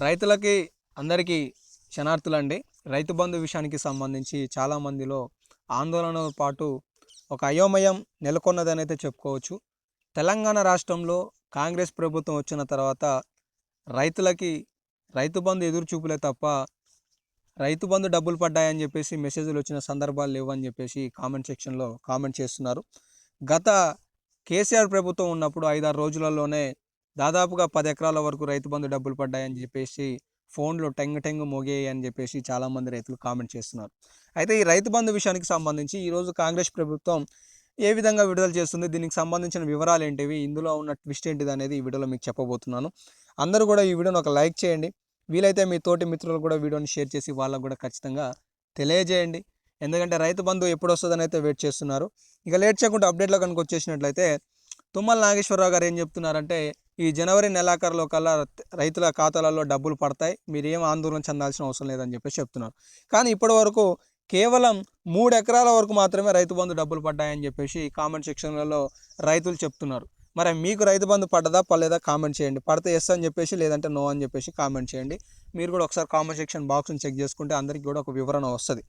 రైతులకి అందరికీ క్షణార్థులండి రైతు బంధు విషయానికి సంబంధించి చాలామందిలో ఆందోళనతో పాటు ఒక అయోమయం నెలకొన్నదని అయితే చెప్పుకోవచ్చు. తెలంగాణ రాష్ట్రంలో కాంగ్రెస్ ప్రభుత్వం వచ్చిన తర్వాత రైతులకి రైతు బంధు ఎదురు చూపులే తప్ప రైతు బంధు డబ్బులు పడ్డాయని చెప్పేసి మెసేజ్లు వచ్చిన సందర్భాలు లేవని చెప్పేసి కామెంట్ సెక్షన్లో కామెంట్ చేస్తున్నారు. గత కేసీఆర్ ప్రభుత్వం ఉన్నప్పుడు ఐదారు రోజులలోనే దాదాపుగా పది ఎకరాల వరకు రైతు బంధు డబ్బులు పడ్డాయని చెప్పేసి ఫోన్లో టెంగ్ టెంగ్ మోగేయి అని చెప్పేసి చాలామంది రైతులు కామెంట్ చేస్తున్నారు. అయితే ఈ రైతు బంధు విషయానికి సంబంధించి ఈరోజు కాంగ్రెస్ ప్రభుత్వం ఏ విధంగా విడుదల చేస్తుంది? దీనికి సంబంధించిన వివరాలు ఏంటివి? ఇందులో ఉన్న ట్విస్ట్ ఏంటిది అనేది ఈ వీడియోలో మీకు చెప్పబోతున్నాను. అందరూ కూడా ఈ వీడియోని ఒక లైక్ చేయండి. వీలైతే మీ తోటి మిత్రులు కూడా వీడియోని షేర్ చేసి వాళ్ళకు కూడా ఖచ్చితంగా తెలియజేయండి. ఎందుకంటే రైతు బంధు ఎప్పుడు వస్తుందని అయితే వెయిట్ చేస్తున్నారు. ఇక లేట్ చేయకుండా అప్డేట్లో కనుక వచ్చేసినట్లయితే తుమ్మల నాగేశ్వరరావు గారు ఏం చెప్తున్నారంటే ఈ జనవరి నెలాఖరులో కల్లా రైతుల ఖాతాలలో డబ్బులు పడతాయి మీరు ఏం ఆందోళన చెందాల్సిన అవసరం లేదని చెప్పేసి చెప్తున్నారు. కానీ ఇప్పటి వరకు కేవలం మూడు ఎకరాల వరకు మాత్రమే రైతు బంధు డబ్బులు పడ్డాయని చెప్పేసి కామెంట్ సెక్షన్లలో రైతులు చెప్తున్నారు. మరి మీకు రైతు బంధు పడ్డదా పడలేదా కామెంట్ చేయండి. పడితే ఎస్ అని చెప్పేసి లేదంటే నో అని చెప్పేసి కామెంట్ చేయండి. మీరు కూడా ఒకసారి కామెంట్ సెక్షన్ బాక్స్ని చెక్ చేసుకుంటే అందరికీ కూడా ఒక వివరణ వస్తుంది.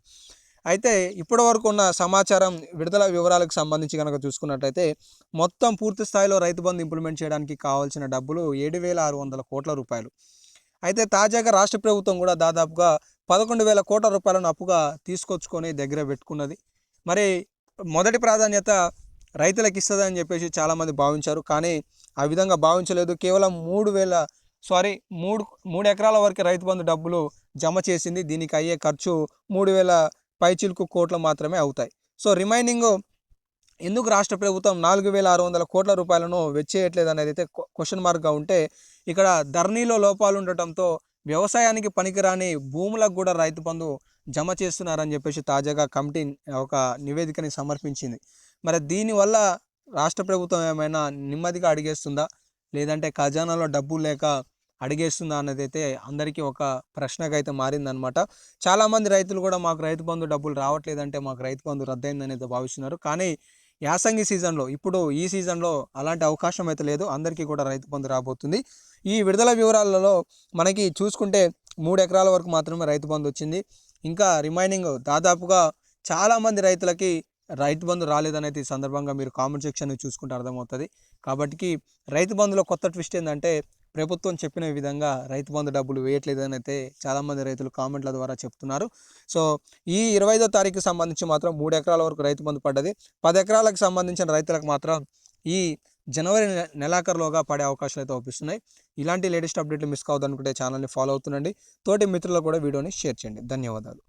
అయితే ఇప్పటి వరకు ఉన్న సమాచారం విడుదల వివరాలకు సంబంధించి కనుక చూసుకున్నట్టయితే మొత్తం పూర్తి స్థాయిలో రైతు బంధు ఇంప్లిమెంట్ చేయడానికి కావాల్సిన డబ్బులు ఏడు వేల ఆరు వందల కోట్ల రూపాయలు. అయితే తాజాగా రాష్ట్ర ప్రభుత్వం కూడా దాదాపుగా పదకొండు వేల కోట్ల రూపాయలను అప్పుగా తీసుకొచ్చుకొని దగ్గర పెట్టుకున్నది. మరి మొదటి ప్రాధాన్యత రైతులకు ఇస్తుందని చెప్పేసి చాలామంది భావించారు. కానీ ఆ విధంగా భావించలేదు. కేవలం మూడు వేల సారీ మూడు మూడు ఎకరాల వరకు రైతు బంధు డబ్బులు జమ చేసింది. దీనికి అయ్యే ఖర్చు మూడు వేల పైచిలుకు కోట్లు మాత్రమే అవుతాయి. సో రిమైనింగ్ ఎందుకు రాష్ట్ర ప్రభుత్వం నాలుగు వేల ఆరు వందల కోట్ల రూపాయలను వెచ్చేయట్లేదు అనేది అయితే క్వశ్చన్ మార్క్గా ఉంటే ఇక్కడ ధరణిలో లోపాలు ఉండటంతో వ్యవసాయానికి పనికిరాని భూములకు కూడా రైతు బంధు జమ చేస్తున్నారని చెప్పేసి తాజాగా కమిటీ ఒక నివేదికని సమర్పించింది. మరి దీనివల్ల రాష్ట్ర ప్రభుత్వం ఏమైనా నెమ్మదిగా అడిగేస్తుందా? లేదంటే ఖజానాలో డబ్బు లేక అడిగేస్తుందా అన్నది అయితే అందరికీ ఒక ప్రశ్నగా అయితే మారిందనమాట చాలామంది రైతులు కూడా మాకు రైతు బంధు డబ్బులు రావట్లేదంటే మాకు రైతు బంధు రద్దయిందని అయితే భావిస్తున్నారు. కానీ యాసంగి సీజన్లో ఇప్పుడు ఈ సీజన్లో అలాంటి అవకాశం అయితే లేదు. అందరికీ కూడా రైతు బంధు రాబోతుంది. ఈ విడుదల వివరాలలో మనకి చూసుకుంటే మూడు ఎకరాల వరకు మాత్రమే రైతు బంధు వచ్చింది. ఇంకా రిమైనింగ్ దాదాపుగా చాలామంది రైతులకి రైతు బంధు రాలేదనేది ఈ సందర్భంగా మీరు కామెంట్ సెక్షన్ చూసుకుంటే అర్థమవుతుంది. కాబట్టి రైతు బంధులో కొత్త ట్విస్ట్ ఏంటంటే ప్రభుత్వం చెప్పిన విధంగా రైతు బంధు డబ్బులు వేయట్లేదని అయితే చాలామంది రైతులు కామెంట్ల ద్వారా చెప్తున్నారు. సో ఈ ఇరవై ఐదో తారీఖుకి సంబంధించి మాత్రం మూడు ఎకరాల వరకు రైతు బంధు పడ్డది. పది ఎకరాలకు సంబంధించిన రైతులకు మాత్రం ఈ జనవరి నెలాఖరులోగా పడే అవకాశాలు అయితే అవుపిస్తున్నాయి. ఇలాంటి లేటెస్ట్ అప్డేట్లు మిస్ కావద్దనుకుంటే ఛానల్ని ఫాలో అవుతుండండి. తోటి మిత్రులు కూడా వీడియోని షేర్ చేయండి. ధన్యవాదాలు.